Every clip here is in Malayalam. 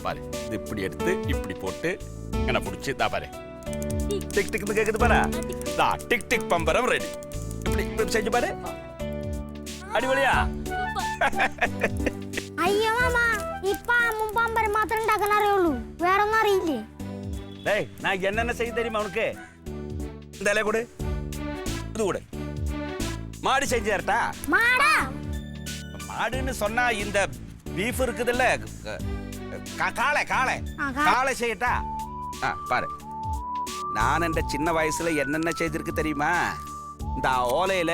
பாரு இது இப்படி எடுத்து இப்படி போட்டு இங்கே பிடிச்சி தா பாரு டிக் டிக்னு கேக்குது பாரு தா டிக் டிக் பம்பரம் ரெடி இப்படி இப்படி செஞ்சு பாரு അടിപൊളിയാ അയ്യോ മാമ ഇപ്പൊ അമ്മും പമ്പരം മാത്രം ഉണ്ടാക്കാൻ അറിയുള്ളൂ വേറെ ഒന്നും അറിയില്ലേ டேய் நான் என்னென்ன செய்ய தெரியுமா உனக்கு இந்த இலைய கொடு இது கொடு மாடு செஞ்சு தரட்டா മാടാ மாடுன்னு சொன்னா இந்த பீஃப் இருக்குதுல்ல கா- காளை காளை. காளை செய்யட்டா? ஆ பாரு. நான் என்ற சின்ன வயசுல என்னென்ன செய்திருக்கு தெரியுமா? இந்த ஓலையில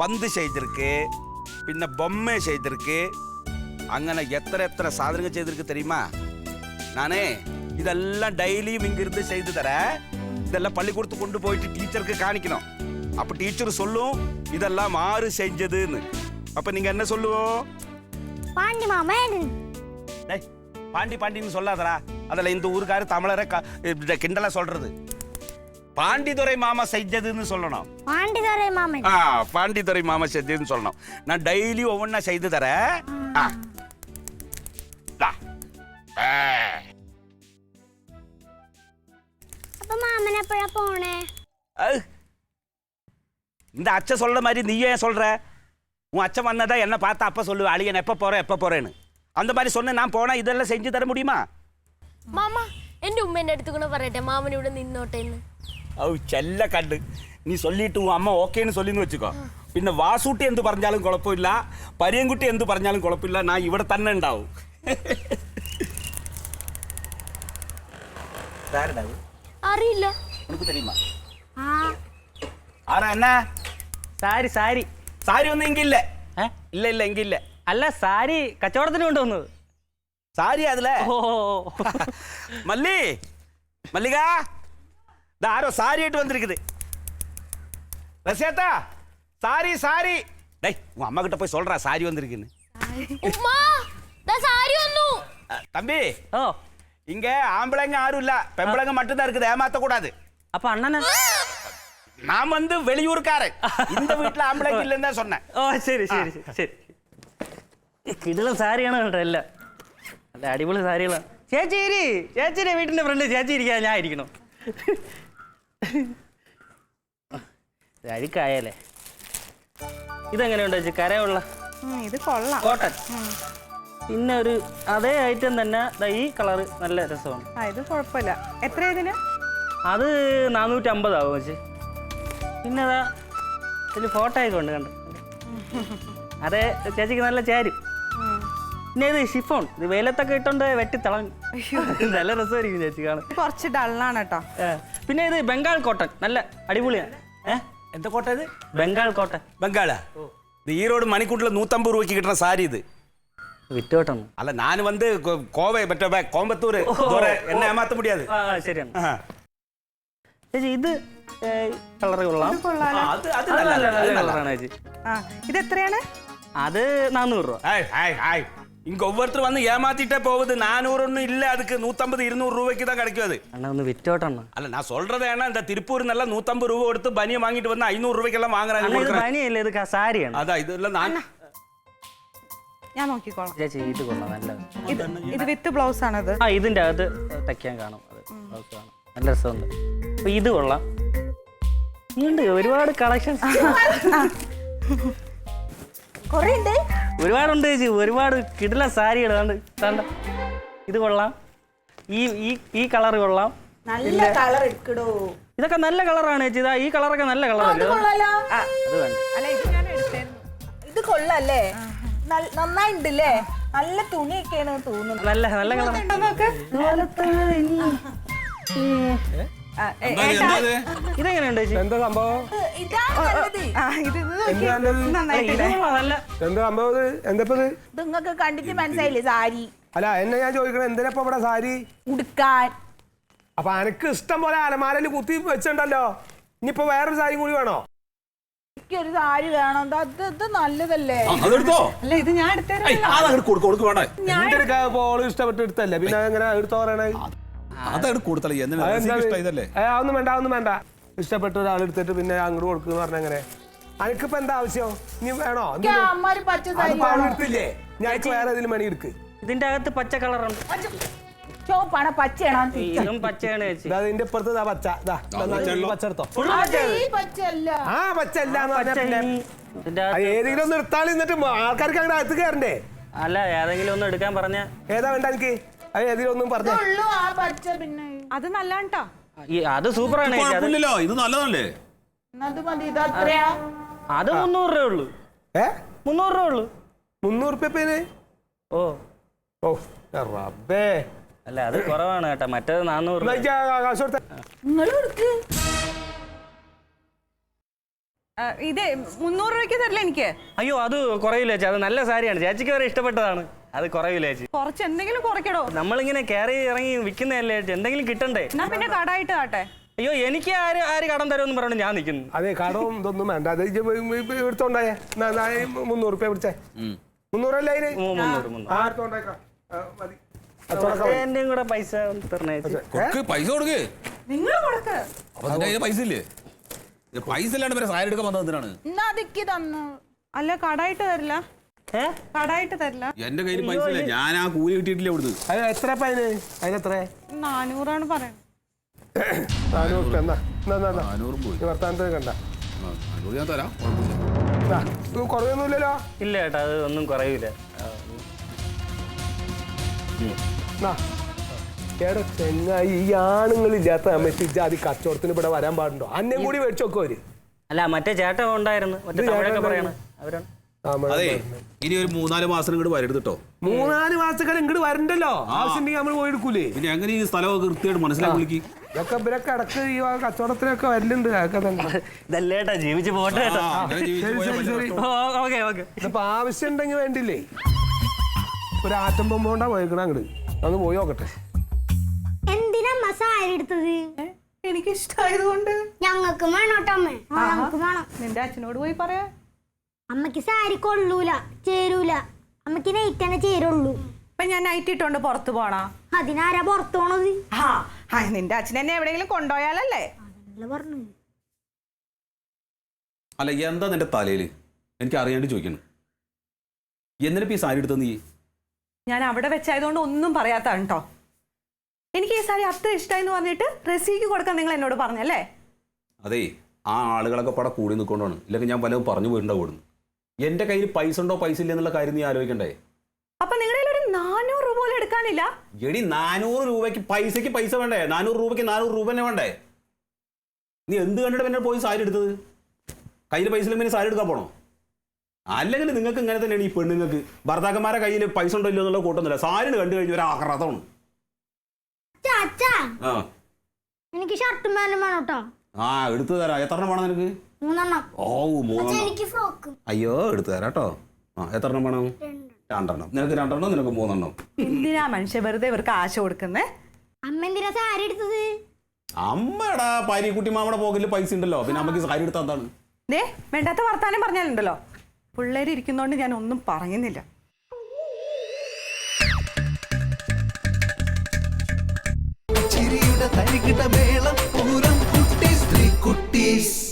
பந்து செய்திருக்கு பின்ன பொம்மை செய்திருக்கு அங்கே எத்தனை எத்தனை சாதனங்கள் செய்திருக்கு தெரியுமா? நானே இதெல்லாம் டெய்லியும் இங்கிருந்து செய்து தர இதெல்லாம் பள்ளிக்கூடத்து கொண்டு போயிட்டு டீச்சருக்கு காணிக்கணும். அப்போ டீச்சர் சொல்லும் இதெல்லாம் மாறு செஞ்சதுன்னு. அப்போ நீங்கள் என்ன சொல்லுவோம் பாண்டி மாமன் பாண்டி பாண்டின்னு சொல்லாதடா அதில் இந்த ஊருக்காரு தமிழரை க- இப்படி கிண்டலா சொல்றது பாண்டிதுரை மாமா செஞ்சதுன்னு சொல்லணும் പാണ്ടി തറേ മാമൻ ஆ பாண்டிதுரை மாமா செஞ்சதுன்னு சொல்லணும் நான் டெய்லி ஒவ்வொன்றா செய்து தரேன் ஆ ദാ. ഏ. അപ്പൊ മാമൻ എപ്പോഴാ പോണേ அது. இந்த அச்சை சொல்ற மாதிரி நீ ஏன் சொல்ற உன் அச்சன் வந்ததா என்ன பார்த்தா அப்ப சொல்லுவ அழியன் எப்ப போறேன் எப்ப போறேன்னு அந்த மாதிரி சொன்ன நான் போனா இதெல்லாம் செஞ்சு தர முடியுமா? മാമ എന്റെ ഉമ്മേന്റെ അടുത്ത് കൂടെ പറയട്ടെ മാമൻ ഇവിടെ നിന്നോട്ടെ എന്ന് ഔ ചെല്ല കണ്ട് നീ ചൊല്ലിട്ട് ഉൻ അമ്മ ഓക്കേന്ന് ചൊല്ലിന്ന് വെച്ചുക്കോ പിന്നെ വാസൂട്ടി എന്ത് പറഞ്ഞാലും കുഴപ്പമില്ല പരിയൻകുട്ടി എന്ത് പറഞ്ഞാലും കുഴപ്പമില്ല ഞാൻ ഇവിടെ തന്നെ ഉണ്ടാവും. അറിയില്ല. ഉനക്ക് തെരിയുമാ ആരാ എന്നാ? സാരി സാരി. സാരി ഒന്നും എങ്കിലേ ഇല്ല ഇല്ല എങ്കിലേ അല്ല സാരി കച്ചവടത്തിന് കൊണ്ടുവന്നത് സാരി അതിലെ ഓ மல்லி மல்லிகா இந்த ஆரோ சாரி ஆயிட்டு வந்திருக்குது ரசியாத்தா சாரி சாரி டேய் உன் அம்மா கிட்ட போய் சொல்றா சாரி வந்திருக்குன்னு ഉമ്മ ദാ സാരി വന്നു அஹ், தம்பி ഓ இங்க ஆம்பளைங்க யாரும் இல்ல பெம்பளைங்க மட்டும்தான் இருக்குது ஏமாத்த கூடாது അപ്പൊ അണ്ണന് நான் வந்து வெளியூர்காரன் இந்த வீட்டுல ஆம்பளைங்க இல்லைன்னு தான் சொன்னேன் ഓ ശരി ശരി ശരി കിടിലം സാരിയാണ് കേട്ടോ അല്ല നല്ല അടിപൊളി സാരികളാണ് ചേച്ചി ഇരി. ചേച്ചിയുടെ വീട്ടിന്റെ ഫ്രണ്ട് ചേച്ചി ഇരിക്കാൻ ഞാൻ ഇരിക്കണം. ഇത് അഴുക്കായല്ലേ? ഇതെങ്ങനെയുണ്ട് ചേച്ചി? കരയുള്ള? ഇത് കൊള്ളാം. കോട്ടൺ. പിന്നെ ഒരു അതേ ഐറ്റം തന്നെ. ഈ കളറ് നല്ല രസമാണ്. ആ ഇത് കുഴപ്പമില്ല. എത്ര ഇതിന്? അത് നാനൂറ്റി അമ്പതാവും ചേച്ചി. പിന്നെ അതാ ഇതിൽ ഫോട്ടോ ഒക്കെ ഉണ്ട് കണ്ട്. അതെ ചേച്ചിക്ക് നല്ല ചേരും. പിന്നെ ഇത് ഷിഫോൺ ഇത് വെയിലത്തൊക്കെ ഇട്ടോണ്ട് വെട്ടി തിളങ്ങും നല്ല രസമായിരിക്കും ചേച്ചി കാണാൻ ഇത് കുറച്ച് ഡള്ളാണ് കേട്ടോ ഏ, പിന്നെ ഇത് ബംഗാൾ കോട്ടൺ നല്ല അടിപൊളിയാണ് ഏ எந்த கோட்டை இது ബംഗാൾ കോട്ടൺ பெங்காலா இந்த ஈரோடு மணிக்கூட்டில் நூற்றம்பது ரூபாய்க்கு கிட்டுற சாரி இது വിറ്റോട്ടൺ அல்ல நான் வந்து கோ- கோவை மற்ற பே- கோயம்புத்தூர் தூர என்ன ஏமாத்த முடியாது ആ ശരിയാണ് ஆ. ചേച്ചി ഇത് കളറ് കൊള്ളാം ഇത് കൊള്ളാലോ ആ, അത് അത് അത് നല്ല നല്ല നല്ല നല്ല കളറാണ് ചേച്ചി ആ ഇത് എത്രയാണ് അത് നാനൂറ് രൂപ ஹாய் ஹாய் ஹாய் ഇങ്ങ ഒവ്വൊരുത്തർ വന്ന് ഏമാറ്റിട്ടേ പോകുന്നത് നാനൂറൊന്നും ഇല്ല അതുക്ക് നൂറ്റമ്പത് ഇരുന്നൂറ് രൂപയ്ക്ക് തന്നെ കിടക്കും അത്. അല്ല ഞാൻ സൊല്ലത് എണ്ണ എന്താ തിരുപ്പൂരിൽ നല്ല നൂറ്റമ്പത് രൂപ കൊടുത്ത് ബനി വാങ്ങിട്ട് വന്ന അഞ്ഞൂറ് രൂപയ്ക്കെല്ലാം വാങ്ങണം അതാ ഇതല്ല ഞാൻ നോക്കിക്കോളാം. ഇത് ഇത് വിത്ത് ബ്ലൗസ് ആണത് ആ ഇതിന്റെ അത് തയ്ക്കാൻ കാണും. അത് ഓക്കേ ആണ് നല്ല രസമുണ്ട്. അപ്പൊ ഇത് കൊള്ളാം. ഒരുപാട് കളക്ഷൻസ്. കൊറേ ഉണ്ട് ഒരുപാടുണ്ട് ചേച്ചി ഒരുപാട് കിടില സാരി ഇടാണ്ട് കണ്ട. ഇത് കൊള്ളാം. ഈ ഈ ഈ കളർ കൊള്ളാം. നല്ല കളർ എടുക്കടോ. ഇതൊക്കെ നല്ല കളറാണ് ചേച്ചി. ഇതാ ഈ കളറൊക്കെ നല്ല കളറല്ലേ അത് വേണ്ട അല്ല ഇത് ഞാൻ എടുത്തേന്നു ഇത് കൊള്ളല്ലേ? നന്നായിണ്ടല്ലേ? നല്ല തുണിയൊക്കെയാണ് തോന്നുന്നത്. നല്ല നല്ല കളർ. നോക്ക്. ഇതെങ്ങനെയുണ്ട് എന്താ സംഭവം? എന്താ സംഭവം ഇത്? എന്താ ഇപ്പൊ ഇത്? ഇത് നിങ്ങൾക്ക് കണ്ടിട്ട് മനസ്സിലായില്ലേ സാരി? അല്ല എന്നെ ഞാൻ ചോദിക്കണം എന്തിനാ ഇപ്പൊ ഇവിടെ സാരി? ഉടുക്കാൻ. അപ്പൊ അനക്ക് ഇഷ്ടം പോലെ അലമാരയിൽ കുത്തി വെച്ചിട്ടുണ്ടല്ലോ. ഇനിയിപ്പോ വേറൊരു സാരി കൂടി വേണോ? എനിക്കൊരു സാരി വേണം. ഇത് നല്ലതല്ലേ? അതെടുത്തോ അല്ല ഇത് ഞാൻ എടുത്തേരാ. അതങ്ങോട്ട് കൊടുക്കും കൊടുക്കും വേണ്ട. എന്റെ എടുക്കാ പോൾ ഇഷ്ടപ്പെട്ട് എടുത്തല്ലേ? പിന്നെ എങ്ങനെ എടുത്തോ പറയണേ? അതങ്ങോട്ട് കൂടുതൽ അതൊന്നും വേണ്ട അതൊന്നും വേണ്ട. ഇഷ്ടപ്പെട്ട ഒരാൾ എടുത്തിട്ട് പിന്നെ അങ്ങോട്ട് കൊടുക്കുന്ന പറഞ്ഞ അങ്ങനെ. അനക്കിപ്പോ എന്താ ആവശ്യം? നീ വേണോ? എടുത്തില്ലേ? ഞാൻ വേറെ ഏതെങ്കിലും മണി എടുക്ക്. ഇതിന്റെ അകത്ത് പച്ച കളറുണ്ട്. ചോപ്പാണ് പച്ചയാണോ? ഇതും പച്ചയാണ് ചേച്ചി. ഇതിന്റെ ഇപ്പുറത്ത് പച്ച. ആ പച്ച അല്ല എന്ന് പറഞ്ഞാ പിന്നെ ഇതിന്റെ ആ, ഏതെങ്കിലും ഒന്ന് എടുത്താൽ എന്നിട്ട് ആൾക്കാർക്ക് അങ്ങനെ അകത്ത് കയറണ്ടേ? അല്ല ഏതെങ്കിലും ഒന്ന് എടുക്കാൻ പറഞ്ഞ ഏതാ വേണ്ട എനിക്ക് അത് പറഞ്ഞു ഒന്നും പറഞ്ഞേ. ഉള്ളു ആ പച്ച പിന്നെ. അത് നല്ലാണ്ടാ അത് സൂപ്പറാണ് ചേച്ചി അത്. കുഴപ്പമില്ലല്ലോ ഇത് നല്ലതല്ലേ? എന്നാ അത് മതി ഇത് അത്രയാ. അത് മുന്നൂറ് രൂപ ഉള്ളൂ. ഏ? മുന്നൂറ് രൂപ ഉള്ളു. മുന്നൂറ് പേര്? ഓ. ഓ റബ്ബേ. അല്ല അത് കുറവാണ് കേട്ടോ. മറ്റേത് നാന്നൂറ് എന്നാ രൂപ എനിക്ക് ആ കാശ് കൊടുത്തേ. നിങ്ങൾ എടുക്ക് ആ, ഇതേ മുന്നൂറ് രൂപയ്ക്ക് തരില്ല എനിക്ക്. അയ്യോ അത് കുറയില്ല ചേച്ചി? അത് നല്ല സാരിയാണ്. ചേച്ചിക്ക് വരെ ഇഷ്ടപ്പെട്ടതാണ്. അത് കുറയില്ല ചേച്ചി. കുറച്ച് എന്തെങ്കിലും കുറയ്ക്കടോ. നമ്മളിങ്ങനെ കയറി ഇറങ്ങി വിൽക്കുന്നതല്ലേ ചേച്ചി? എന്തെങ്കിലും കിട്ടണ്ടേ? എന്നാ പിന്നെ കടായിട്ട് കാട്ടെ. അയ്യോ എനിക്ക് ആര് ആര് കടം തരുമെന്ന് പറഞ്ഞു ഞാൻ നിൽക്കുന്നു അതെ കടവും ഇതൊന്നും വേണ്ട. അത് എടുത്തോണ്ടായ. എന്നാ, എന്നാ, മുന്നൂറ് റുപ്യ പിടിച്ചേ. മുന്നൂറല്ലേ അതിന്? ആ മതി. എന്റെയും കൂടെ പൈസ പൈസ കൊടുക്ക്. നിങ്ങൾ കൊടുക്ക്. അപ്പൊ പൈസ ഇല്ലേ? പൈസ ഇല്ലാണ്ട് സാരി എടുക്കാൻ എന്നാ അല്ല കടായിട്ട് തരില്ല. കടായിട്ട് തരില്ല. എന്റെ കയ്യിൽ പൈസ ഇല്ല ഞാൻ ആ കൂലി കിട്ടിയിട്ടില്ല ഇവിടുന്ന്. അത് എത്ര അതിന്? അതിനെത്ര നാനൂറാണ് പറയുന്നത്. നാനൂറ് റുപ്യ എന്നാ എന്നാ, എന്നാ, എന്നാ. നാനൂറും പോയി. ഈ വർത്താനത്തിന് കണ്ട. ആ, നാനൂറ് ഞാൻ തരാം. കുഴപ്പമില്ല. ഇതാ, ഇത് കുറയൊന്നുമില്ലല്ലോ ഇല്ല ചേട്ടാ അത് ഒന്നും കുറയൂല ആ, എന്നാ. എടാ ചെങ്ങായി ഈ ആണുങ്ങളില്ലാത്ത സമയത്ത് ഇജാതി കച്ചവടത്തിന് ഇവിടെ വരാൻ പാടുണ്ടോ? അന്നം കൂടി മേടിച്ചു അല്ല മറ്റേ ചേട്ടൻ ഉണ്ടായിരുന്നു. മറ്റേ ഇത് തമിഴൊക്കെ ചേട്ടൻ പറയണ അവരാണ്. അതെ. ഇനി ഒരു മൂന്നാൽ മാസം ഇങ്ങോട്ട് വരരുത് കേട്ടോ മൂന്നാൽ മാസക്കാലം ഇങ്ങോട്ട് വരണ്ടല്ലോ? ആവശ്യമുണ്ടെങ്കിൽ നമ്മൾ പോയി എടുക്കൂലേ? പിന്നെ എങ്ങനെ ഈ സ്ഥലമൊക്കെ കൃത്യമായിട്ട് മനസ്സിലാക്കി വിളിക്കും. ഇതൊക്കെ ഇവരൊക്കെ ഇടയ്ക്ക് ഈ വക കച്ചവടത്തിനൊക്കെ വരലുണ്ട്. ഇതല്ലേട്ടാ ജീവിച്ചു പോട്ടെ ഇപ്പൊ ആവശ്യം ഉണ്ടെങ്കിൽ വേണ്ടില്ലേ ഒരു ആറ്റം ബൊമ്മ കൊണ്ടാ പോയിക്കണ അങ്ങോട്ട് ഒന്ന് പോയി നോക്കട്ടെ. എന്തിനാ സാരി എടുത്തത്? എനിക്ക് ഇഷ്ടമായതുകൊണ്ട് ഞങ്ങൾക്കും വേണം ഞങ്ങൾക്ക് വേണം. നിന്റെ അച്ഛനോട് പോയി പറയാ. അമ്മയ്ക്ക് സാരി കൊള്ളൂല ചേരൂല. അമ്മയ്ക്ക് നൈറ്റ് തന്നെ ചേരുള്ളൂ. ഇപ്പൊ ഞാൻ നൈറ്റ് ഇട്ടോണ്ട് പുറത്തു പോണോ? അതിനാരാ പുറത്തു പോണത്? ആ ആ, നിന്റെ അച്ഛൻ എന്നെ എവിടെയെങ്കിലും കൊണ്ടുപോയാലല്ലേ? അതല്ല പറഞ്ഞു അല്ല എന്താ നിന്റെ തലയിൽ? എനിക്ക് അറിയാണ്ട് ചോദിക്കണം എന്നിട്ട് ഈ സാരി എടുത്തത് നീ? ഞാൻ അവിടെ വെച്ചായതുകൊണ്ട് ഒന്നും പറയാത്താണ് കേട്ടോ എനിക്ക് ഈ സാരി അത്ര ഇഷ്ടമായി എന്ന് പറഞ്ഞിട്ട് റെസീക്ക് കൊടുക്കാൻ നിങ്ങൾ എന്നോട് പറഞ്ഞല്ലേ? അതെ ആ ആളുകളൊക്കെ പട കൂടി നിൽക്കൊണ്ടാണ് ഇല്ലെങ്കിൽ ഞാൻ പലതും പറഞ്ഞു പോയിട്ടുണ്ടാവും ഇവിടുന്ന്. എന്റെ കയ്യിൽ പൈസ ഉണ്ടോ പൈസ ഇല്ല എന്നുള്ള കാര്യം നീ ആലോചിക്കണ്ടേ? അപ്പൊ നിങ്ങളുടെ ഒരു നാനൂറ് രൂപ പോലും എടുക്കാനില്ല? എടി നാനൂറ് രൂപയ്ക്ക് പൈസക്ക് പൈസ വേണ്ടേ? നാനൂറ് രൂപയ്ക്ക് നാനൂറ് രൂപ തന്നെ വേണ്ടേ? നീ എന്ത് കണ്ടിട്ട് പിന്നെ പോയി സാരി എടുത്തത്? കയ്യിൽ പൈസ ഇല്ലെങ്കിൽ പിന്നെ സാരി എടുക്കാൻ പോണോ? അല്ലെങ്കിൽ നിങ്ങൾക്ക് ഇങ്ങനെ തന്നെയാണ് ഈ പെണ്ണുങ്ങൾക്ക് ഭർത്താക്കന്മാരെ കയ്യിൽ പൈസ ഉണ്ടോ ഇല്ലോ എന്നുള്ള കൂട്ടൊന്നുമില്ല സാരി കണ്ടു കഴിഞ്ഞ ഒരു ആഹ്ലാദമാണ്. അച്ഛാ അച്ഛാ. ആ. എനിക്ക് ഷർട്ടും പാന്റും വേണം കേട്ടോ. ആ എടുത്തു തരാം. എത്ര എണ്ണം വേണം നിനക്ക്? മൂന്നെണ്ണം. ഓ മൂന്നെണ്ണം. എനിക്ക് ഫ്രോക്ക്. അയ്യോ എടുത്തു തരാം കേട്ടോ. ആ എത്ര എണ്ണം വേണം? രണ്ടെണ്ണം. നിനക്ക് രണ്ടെണ്ണം നിനക്ക് മൂന്നെണ്ണം. എന്തിനാ മനുഷ്യ വെറുതെ ഇവർക്ക് ആശ കൊടുക്കുന്നേ? അമ്മ എന്തിനാ സാരി എടുത്തത്? അമ്മടാ പാരിക്കുട്ടി മാമയുടെ പോക്കറ്റിൽ പൈസ ഉണ്ടല്ലോ. പിന്നെ അമ്മയ്ക്ക് സാരി എടുത്താ എന്താണ്? ദേ വേണ്ടാത്ത വർത്താനം പറഞ്ഞാലുണ്ടല്ലോ. പിള്ളേര് ഇരിക്കുന്നോണ്ട് ഞാൻ ഒന്നും പറയുന്നില്ല. ചിരിയുടെ തരികിട മേളം പൂരം കുട്ടി സ്ത്രീ കുട്ടീസ്.